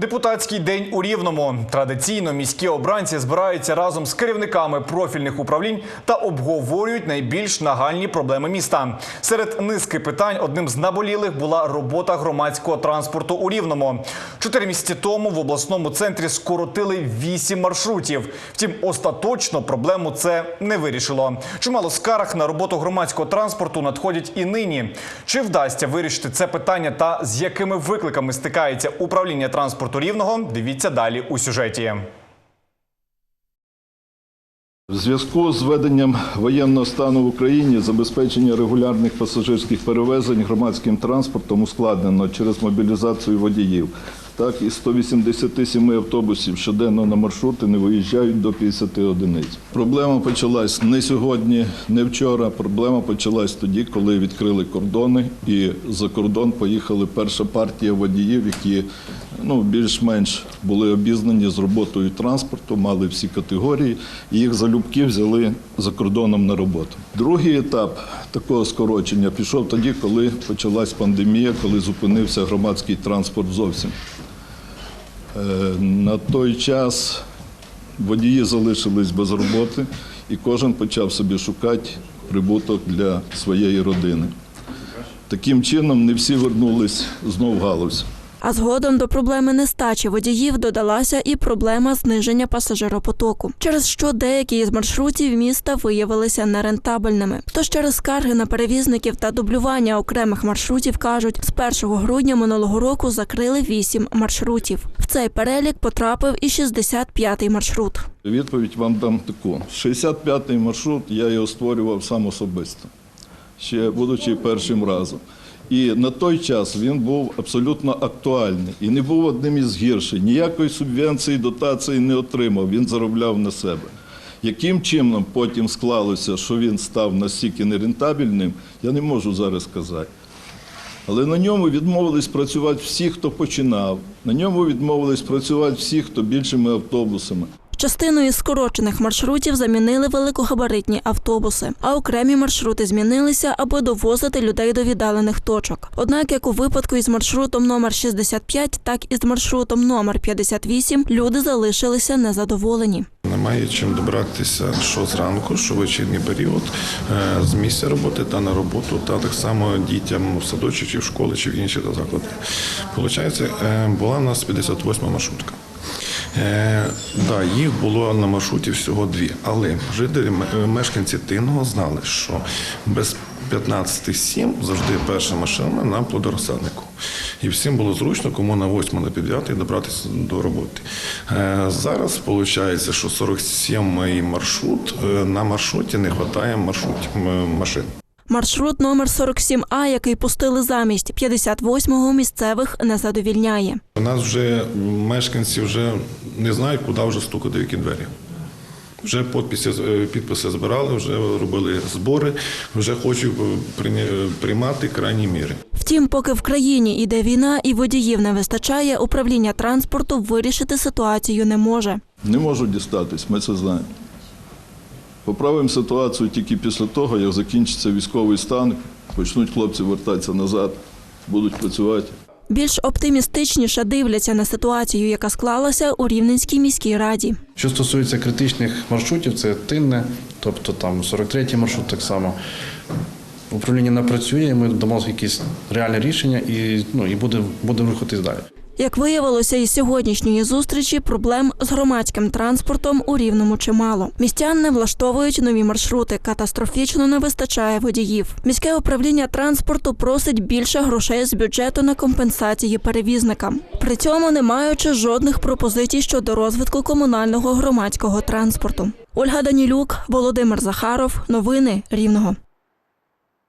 Депутатський день у Рівному. Традиційно міські обранці збираються разом з керівниками профільних управлінь та обговорюють найбільш нагальні проблеми міста. Серед низки питань одним з наболілих була робота громадського транспорту у Рівному. Чотири місяці тому в обласному центрі скоротили вісім маршрутів. Втім, остаточно проблему це не вирішило. Чимало скарг на роботу громадського транспорту надходять і нині. Чи вдасться вирішити це питання та з якими викликами стикається управління транспорту рівного? Дивіться далі у сюжеті. В зв'язку з введенням воєнного стану в Україні забезпечення регулярних пасажирських перевезень громадським транспортом ускладнено через мобілізацію водіїв. Так, із 187 автобусів щоденно на маршрути не виїжджають до 50 одиниць. Проблема почалась не сьогодні, не вчора. Проблема почалась тоді, коли відкрили кордони, і за кордон поїхали перша партія водіїв, які ну, більш-менш були обізнані з роботою транспорту, мали всі категорії, і їх залюбки взяли за кордоном на роботу. Другий етап такого скорочення пішов тоді, коли почалась пандемія, коли зупинився громадський транспорт зовсім. Е, На той час водії залишились без роботи, і кожен почав собі шукати прибуток для своєї родини. Таким чином, не всі вернулись знов в галузь. А згодом до проблеми нестачі водіїв додалася і проблема зниження пасажиропотоку, через що деякі із маршрутів міста виявилися нерентабельними. Тож через скарги на перевізників та дублювання окремих маршрутів кажуть, з 1 грудня минулого року закрили 8 маршрутів. В цей перелік потрапив і 65-й маршрут. Відповідь вам дам таку. 65-й маршрут я його створював сам особисто, ще будучи першим разом. І на той час він був абсолютно актуальний і не був одним із гірших. Ніякої субвенції, дотації не отримав, він заробляв на себе. Яким чином потім склалося, що він став настільки нерентабельним, я не можу зараз сказати. Але на ньому відмовились працювати всі, хто починав. На ньому відмовились працювати всі, хто більшими автобусами. Частину із скорочених маршрутів замінили великогабаритні автобуси, а окремі маршрути змінилися, аби довозити людей до віддалених точок. Однак, як у випадку із маршрутом номер 65, так і з маршрутом номер 58 люди залишилися незадоволені. Немає чим добратися що зранку, що вечірній період е, з місця роботи та на роботу, та так само дітям в садочок чи в школи, чи в інші заклади. Получається, е, була у нас 58 маршрутка. Е, да, їх було на маршруті всього дві, але жителі е, мешканці Тинного знали, що без 15.7 завжди перша машина на плодорозсаднику. І всім було зручно, кому на 8 на 9 добратися до роботи. Е, Зараз виходить, що 47 маршрут, е, на маршруті не вистачає маршрутів, м- машин. Маршрут номер 47А, який пустили замість 58-го місцевих, не задовільняє. У нас вже мешканці вже не знають, куди вже стукати, в які двері. Вже підписи, е, підписи збирали, вже робили збори, вже хочуть е, приймати крайні міри. Втім, поки в країні іде війна і водіїв не вистачає, управління транспорту вирішити ситуацію не може. Не можуть дістатись, ми це знаємо. Поправимо ситуацію тільки після того, як закінчиться військовий стан, почнуть хлопці вертатися назад, будуть працювати. Більш оптимістичніше дивляться на ситуацію, яка склалася у Рівненській міській раді. Що стосується критичних маршрутів, це тинне, тобто там 43-й маршрут так само. Управління напрацює, ми дамо якісь реальне рішення і, ну, і будемо будемо рухатись далі. Як виявилося із сьогоднішньої зустрічі, проблем з громадським транспортом у рівному чимало. Містян не влаштовують нові маршрути, катастрофічно не вистачає водіїв. Міське управління транспорту просить більше грошей з бюджету на компенсації перевізникам. При цьому не маючи жодних пропозицій щодо розвитку комунального громадського транспорту. Ольга Данілюк, Володимир Захаров. Новини Рівного.